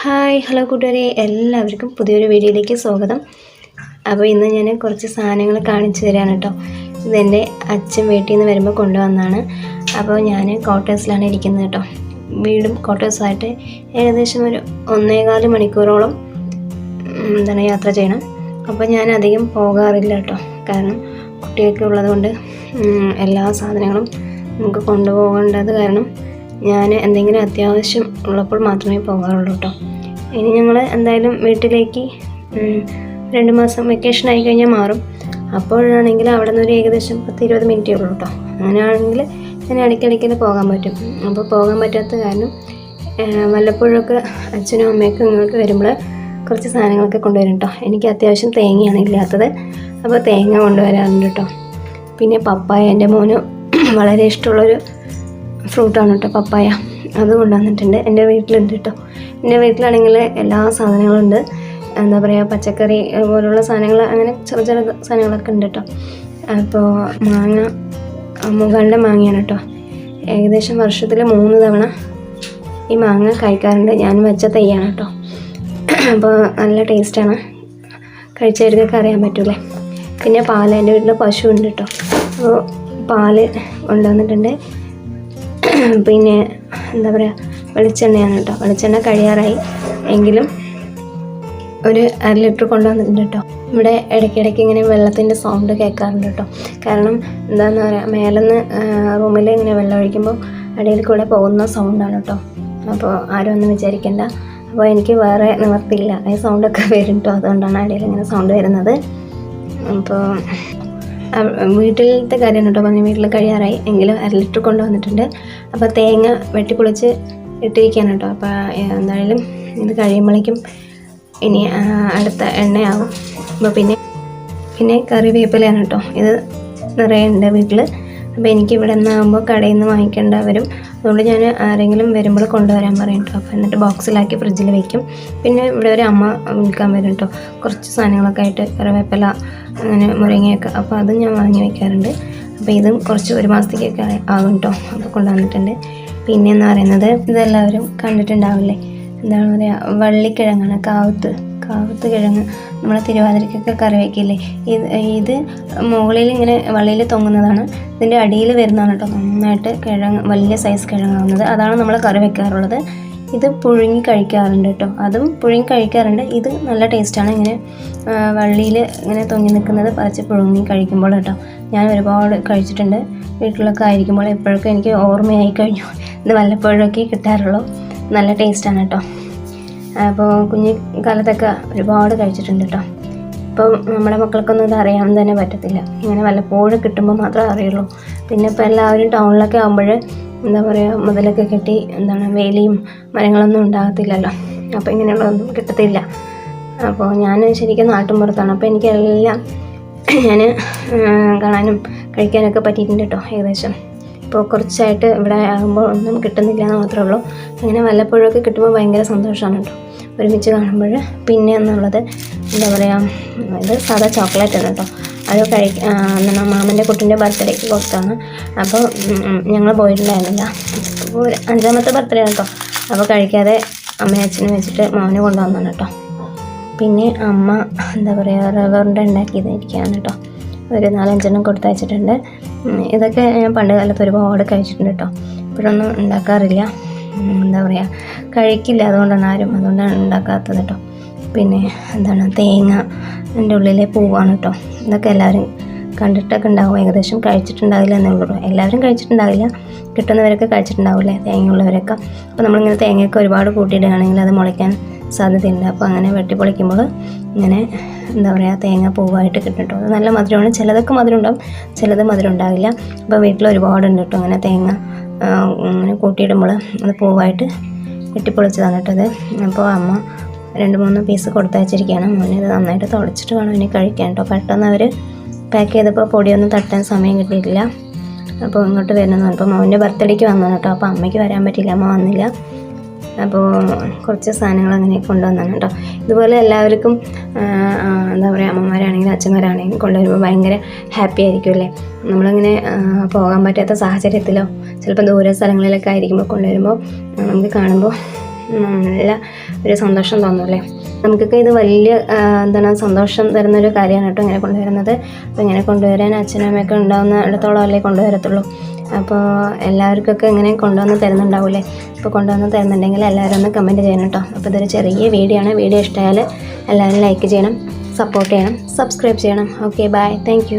Hi hello കൂട്ടുകാരെ. എല്ലാവർക്കും പുതിയൊരു വീഡിയോയിലേക്ക് സ്വാഗതം. അപ്പോൾ ഇന്ന് ഞാൻ കുറച്ച് സാധനങ്ങൾ കാണിച്ചു തരാണ് കേട്ടോ. ഇതെന്റെ അച്ഛൻ വീട്ടിൽ നിന്ന് വരുമ്പോൾ കൊണ്ടുവന്നാണ് അപ്പോൾ ഞാൻ ക്വാർട്ടേഴ്സിലാണ് ഇരിക്കുന്നത് കേട്ടോ. വീടും ക്വാർട്ടേഴ്സായിട്ട് ഏകദേശം ഒരു ഒന്നേകാൽ മണിക്കൂറോളം എന്താണ് യാത്ര ചെയ്യണം. അപ്പോൾ ഞാൻ അധികം പോകാറില്ല കേട്ടോ. കാരണം കുട്ടിയൊക്കെ ഉള്ളതുകൊണ്ട് എല്ലാ സാധനങ്ങളും നമുക്ക് കൊണ്ടുപോകേണ്ടത് കാരണം ഞാൻ എന്തെങ്കിലും അത്യാവശ്യം ഉള്ളപ്പോൾ മാത്രമേ പോകാറുള്ളൂ കേട്ടോ ഇനി ഞങ്ങൾ എന്തായാലും വീട്ടിലേക്ക് രണ്ട് മാസം വെക്കേഷൻ ആയി കഴിഞ്ഞാൽ മാറും. അപ്പോഴാണെങ്കിൽ അവിടെ നിന്ന് ഒരു ഏകദേശം പത്ത് ഇരുപത് മിനിറ്റേ ഉള്ളൂ കേട്ടോ അങ്ങനെയാണെങ്കിൽ ഞാൻ ഇടയ്ക്കിടയ്ക്ക് പോകാൻ പറ്റും. അപ്പോൾ പോകാൻ പറ്റാത്ത കാരണം വല്ലപ്പോഴൊക്കെ അച്ഛനും അമ്മയൊക്കെ ഇങ്ങോട്ട് വരുമ്പോൾ കുറച്ച് സാധനങ്ങളൊക്കെ കൊണ്ടുവരും കേട്ടോ എനിക്ക് അത്യാവശ്യം തേങ്ങയാണ് ഇല്ലാത്തത്. അപ്പോൾ തേങ്ങ കൊണ്ടുവരാറുണ്ട് കേട്ടോ പിന്നെ പപ്പായ എന്റെ മോന് വളരെ ഇഷ്ടമുള്ളൊരു ഫ്രൂട്ടാണ് കേട്ടോ പപ്പായ. അത് കൊണ്ടുവന്നിട്ടുണ്ട്. എന്റെ വീട്ടിലുണ്ട് കേട്ടോ എന്റെ വീട്ടിലാണെങ്കിൽ എല്ലാ സാധനങ്ങളും ഉണ്ട് എന്താ പറയുക പച്ചക്കറി പോലുള്ള സാധനങ്ങൾ അങ്ങനെ ചെറു ചെറു സാധനങ്ങളൊക്കെ ഉണ്ട് കേട്ടോ അപ്പോൾ മാങ്ങ മുകളുടെ മാങ്ങയാണ് കേട്ടോ ഏകദേശം വർഷത്തിൽ മൂന്ന് തവണ ഈ മാങ്ങ കഴിക്കാറുണ്ട്. ഞാൻ വെച്ച തൈയാണ് കേട്ടോ അപ്പോൾ നല്ല ടേസ്റ്റാണ്. കഴിച്ചവർക്കൊക്കെ അറിയാൻ പറ്റൂലേ. പിന്നെ പാൽ എന്റെ വീട്ടിൽ പശു ഉണ്ട് കേട്ടോ അപ്പോൾ പാൽ കൊണ്ടുവന്നിട്ടുണ്ട്. പിന്നെ എന്താ പറയുക വെളിച്ചെണ്ണയാണ് കേട്ടോ. വെളിച്ചെണ്ണ കഴിയാറായി. എങ്കിലും ഒരു അര ലിറ്റർ കൊണ്ടുവന്നിട്ടുണ്ട് കേട്ടോ. ഇവിടെ ഇടയ്ക്കിടയ്ക്ക് ഇങ്ങനെ വെള്ളത്തിന്റെ സൗണ്ട് കേൾക്കാറുണ്ട് കേട്ടോ. കാരണം എന്താണെന്ന് പറയുക മേലെന്ന് റൂമിൽ ഇങ്ങനെ വെള്ളം ഒഴിക്കുമ്പോൾ അടിയിൽ കൂടെ പോകുന്ന സൗണ്ടാണ് കേട്ടോ. അപ്പോൾ ആരും ഒന്നും വിചാരിക്കണ്ട. അപ്പോൾ എനിക്ക് വേറെ നിവർത്തിയില്ല. ഈ സൗണ്ടൊക്കെ വരും കേട്ടോ. അതുകൊണ്ടാണ് അടിയിൽ ഇങ്ങനെ സൗണ്ട് വരുന്നത്. അപ്പോൾ വീട്ടിലത്തെ കാര്യമാണ് കേട്ടോ പറഞ്ഞ വീട്ടിൽ കഴിയാറായി. എങ്കിലും അര ലിറ്റർ കൊണ്ടുവന്നിട്ടുണ്ട്. അപ്പോൾ തേങ്ങ വെട്ടിപ്പൊളിച്ച് ഇട്ടിരിക്കുകയാണ് കേട്ടോ അപ്പോൾ എന്തായാലും ഇത് കഴിയുമ്പോഴേക്കും ഇനി അടുത്ത എണ്ണയാവും. അപ്പോൾ പിന്നെ പിന്നെ കറിവേപ്പിലയാണ് കേട്ടോ ഇത് നിറയെ ഉണ്ട് വീട്ടിൽ അപ്പോൾ എനിക്ക് ഇവിടെ നിന്നാകുമ്പോൾ കടയിൽ നിന്ന് വാങ്ങിക്കേണ്ട വരും അതുകൊണ്ട് ഞാൻ ആരെങ്കിലും വരുമ്പോൾ കൊണ്ടുവരാൻ പറയും കേട്ടോ അപ്പോൾ എന്നിട്ട് ബോക്സിലാക്കി ഫ്രിഡ്ജിൽ വെക്കും. പിന്നെ ഇവിടെ ഒരു അമ്മ വിൽക്കാൻ വരും കേട്ടോ കുറച്ച് സാധനങ്ങളൊക്കെ ആയിട്ട് കറിവേപ്പില അങ്ങനെ മുരിങ്ങയൊക്കെ. അപ്പോൾ അതും ഞാൻ വാങ്ങി വയ്ക്കാറുണ്ട് അപ്പോൾ ഇതും കുറച്ച് ഒരു മാസത്തേക്കൊക്കെ ആകും കേട്ടോ അപ്പോൾ കൊണ്ടുവന്നിട്ടുണ്ട്. പിന്നെ എന്ന് പറയുന്നത് ഇതെല്ലാവരും കണ്ടിട്ടുണ്ടാവില്ലേ? എന്താണ് പറയുക വള്ളിക്കിഴങ്ങാണ് കാവത്ത് കാവത്ത് കിഴങ്ങ്. നമ്മളെ തിരുവാതിരക്കൊക്കെ കറി വയ്ക്കില്ലേ ഇത് ഇത് മുകളിൽ ഇങ്ങനെ വള്ളിയിൽ തൊങ്ങുന്നതാണ്. ഇതിന്റെ അടിയിൽ വരുന്നതാണ് കേട്ടോ നന്നായിട്ട് കിഴങ്ങ് വലിയ സൈസ് കിഴങ്ങാവുന്നത്. അതാണ് നമ്മൾ കറി വെക്കാറുള്ളത്. ഇത് പുഴുങ്ങി കഴിക്കാറുണ്ട് കേട്ടോ. അതും പുഴുങ്ങി കഴിക്കാറുണ്ട്. ഇത് നല്ല ടേസ്റ്റാണ് ഇങ്ങനെ വള്ളിയിൽ ഇങ്ങനെ തൊങ്ങി നിൽക്കുന്നത് പറിച്ച് പുഴുങ്ങി കഴിക്കുമ്പോൾ കേട്ടോ. ഞാൻ ഒരുപാട് കഴിച്ചിട്ടുണ്ട്. വീട്ടിലൊക്കെ ആയിരിക്കുമ്പോൾ എപ്പോഴൊക്കെ എനിക്ക് ഓർമ്മയായി കഴിഞ്ഞു. ഇത് വല്ലപ്പോഴൊക്കെ കിട്ടാറുള്ളൂ. നല്ല ടേസ്റ്റാണ് കേട്ടോ. അപ്പോൾ കുഞ്ഞു കാലത്തൊക്കെ ഒരുപാട് കഴിച്ചിട്ടുണ്ട് കേട്ടോ. ഇപ്പം നമ്മുടെ മക്കൾക്കൊന്നും ഇത് അറിയാൻ തന്നെ പറ്റത്തില്ല. ഇങ്ങനെ വല്ലപ്പോഴും കിട്ടുമ്പോൾ മാത്രമേ അറിയുള്ളൂ. പിന്നെ ഇപ്പോൾ എല്ലാവരും ടൗണിലൊക്കെ ആകുമ്പോൾ എന്താ പറയുക മുതലൊക്കെ കെട്ടി എന്താണ് വേലിയും മരങ്ങളൊന്നും ഉണ്ടാകത്തില്ലല്ലോ. അപ്പോൾ ഇങ്ങനെയുള്ളതൊന്നും കിട്ടത്തില്ല. അപ്പോൾ ഞാൻ ശരിക്കും നാട്ടുമ്പുറത്താണ് അപ്പോൾ എനിക്കെല്ലാം ഞാൻ കാണാനും കഴിക്കാനൊക്കെ പറ്റിയിട്ടുണ്ട് കേട്ടോ ഏകദേശം. ഇപ്പോൾ കുറച്ചായിട്ട് ഇവിടെ ആകുമ്പോൾ ഒന്നും കിട്ടുന്നില്ല എന്ന് മാത്രമേ ഉള്ളൂ. അങ്ങനെ വല്ലപ്പോഴൊക്കെ കിട്ടുമ്പോൾ ഭയങ്കര സന്തോഷമാണ് കേട്ടോ ഒരുമിച്ച് കാണുമ്പോൾ പിന്നെ എന്നുള്ളത് എന്താ പറയുക ഇത് സാധാ ചോക്ലേറ്റ് ആണ് കേട്ടോ അത് കഴി എന്താണ് മാമന്റെ കുട്ടിന്റെ ബർത്ത്ഡേക്ക് കൊടുത്താണ് അപ്പോൾ ഞങ്ങൾ പോയിട്ടുണ്ടായിരുന്നില്ല. അപ്പോൾ അഞ്ചാമത്തെ ബർത്ത്ഡേ ആണ് കേട്ടോ അപ്പോൾ കഴിക്കാതെ അമ്മയും അച്ഛനും വെച്ചിട്ട് മോനെ കൊണ്ടുവന്നാണ് കേട്ടോ പിന്നെ അമ്മ എന്താ പറയുക റവറിന്റെ ഉണ്ടാക്കിയതായിരിക്കുകയാണ് കേട്ടോ ഒരു നാലഞ്ചെണ്ണം കൊടുത്തയച്ചിട്ടുണ്ട്. ഇതൊക്കെ ഞാൻ പണ്ട് കാലത്ത് ഒരുപാട് കഴിച്ചിട്ടുണ്ട് കേട്ടോ ഇപ്പോഴൊന്നും ഉണ്ടാക്കാറില്ല. എന്താ പറയുക കഴിക്കില്ല അതുകൊണ്ടാണ് ആരും അതുകൊണ്ടാണ് ഉണ്ടാക്കാത്തത് കേട്ടോ പിന്നെ എന്താണ് തേങ്ങ എന്റെ ഉള്ളിലെ പൂവാണ് കേട്ടോ ഇതൊക്കെ എല്ലാവരും കണ്ടിട്ടൊക്കെ ഉണ്ടാവും. ഏകദേശം കഴിച്ചിട്ടുണ്ടാവില്ല എന്നേ ഉള്ളൂ. കേട്ടോ. എല്ലാവരും കഴിച്ചിട്ടുണ്ടാവില്ല. കിട്ടുന്നവരൊക്കെ കഴിച്ചിട്ടുണ്ടാവില്ലേ തേങ്ങയുള്ളവരൊക്കെ അപ്പോൾ നമ്മളിങ്ങനെ തേങ്ങയൊക്കെ ഒരുപാട് കൂട്ടിയിടുകയാണെങ്കിൽ അത് മുളയ്ക്കാൻ സാധ്യതയുണ്ട് അപ്പോൾ അങ്ങനെ വെട്ടിപ്പൊളിക്കുമ്പോൾ ഇങ്ങനെ എന്താ പറയുക തേങ്ങ പൂവായിട്ട് കിട്ടും നല്ല മധുരമാണ്. ചിലതൊക്കെ മധുരം ഉണ്ടാവും ചിലത് മധുരം ഉണ്ടാവില്ല അപ്പോൾ വീട്ടിൽ ഒരുപാടുണ്ട് കേട്ടോ അങ്ങനെ തേങ്ങ അങ്ങനെ കൂട്ടിയിടുമ്പോൾ അത് പൂവായിട്ട് വെട്ടിപ്പൊളിച്ചതാണ് കേട്ടോ അപ്പോൾ അമ്മ രണ്ട് മൂന്ന് പീസ് കൊടുത്തയച്ചിരിക്കുകയാണ് മോനെ ഇത് നന്നായിട്ട് തുടച്ചിട്ട് വേണം ഇനി കഴിക്കാൻ കേട്ടോ. പെട്ടെന്ന് അവർ പാക്ക് ചെയ്തപ്പോൾ പൊടിയൊന്നും തട്ടാൻ സമയം കിട്ടിയിട്ടില്ല. അപ്പോൾ ഇങ്ങോട്ട് വരുന്നു അപ്പോൾ മോന്റെ ബർത്ത്ഡേക്ക് വന്നു കേട്ടോ. അപ്പോൾ അമ്മയ്ക്ക് വരാൻ പറ്റില്ല അമ്മ വന്നില്ല. അപ്പോൾ കുറച്ച് സാധനങ്ങൾ അങ്ങനെ കൊണ്ടുവന്നാണ് കേട്ടോ. ഇതുപോലെ എല്ലാവർക്കും എന്താ പറയുക അമ്മമാരാണെങ്കിലും അച്ഛന്മാരാണെങ്കിലും കൊണ്ടുവരുമ്പോൾ ഭയങ്കര ഹാപ്പി ആയിരിക്കും അല്ലേ? നമ്മളിങ്ങനെ പോകാൻ പറ്റാത്ത സാഹചര്യത്തിലോ ചിലപ്പോൾ ദൂര സ്ഥലങ്ങളിലൊക്കെ ആയിരിക്കുമ്പോൾ കൊണ്ടുവരുമ്പോൾ നമുക്ക് കാണുമ്പോൾ നല്ല ഒരു സന്തോഷം തോന്നുമല്ലേ നമുക്കൊക്കെ ഇത് വലിയ എന്താണ് സന്തോഷം തരുന്നൊരു കാര്യമാണ് കേട്ടോ ഇങ്ങനെ കൊണ്ടുവരുന്നത്. അപ്പോൾ ഇങ്ങനെ കൊണ്ടുവരാൻ അച്ഛനും അമ്മയൊക്കെ ഉണ്ടാവുന്ന ഇടത്തോളം അല്ലേ കൊണ്ടുവരത്തുള്ളൂ. അപ്പോൾ എല്ലാവർക്കൊക്കെ ഇങ്ങനെ കൊണ്ടുവന്ന് തരുന്നുണ്ടാവില്ലേ അപ്പോൾ കൊണ്ടുവന്ന് തരുന്നുണ്ടെങ്കിൽ എല്ലാവരും ഒന്ന് കമന്റ് ചെയ്യണം കേട്ടോ. അപ്പോൾ ഇതൊരു ചെറിയ വീഡിയോ ആണ്. വീഡിയോ ഇഷ്ടമായാൽ എല്ലാവരും ലൈക്ക് ചെയ്യണം സപ്പോർട്ട് ചെയ്യണം സബ്സ്ക്രൈബ് ചെയ്യണം. Okay bye thank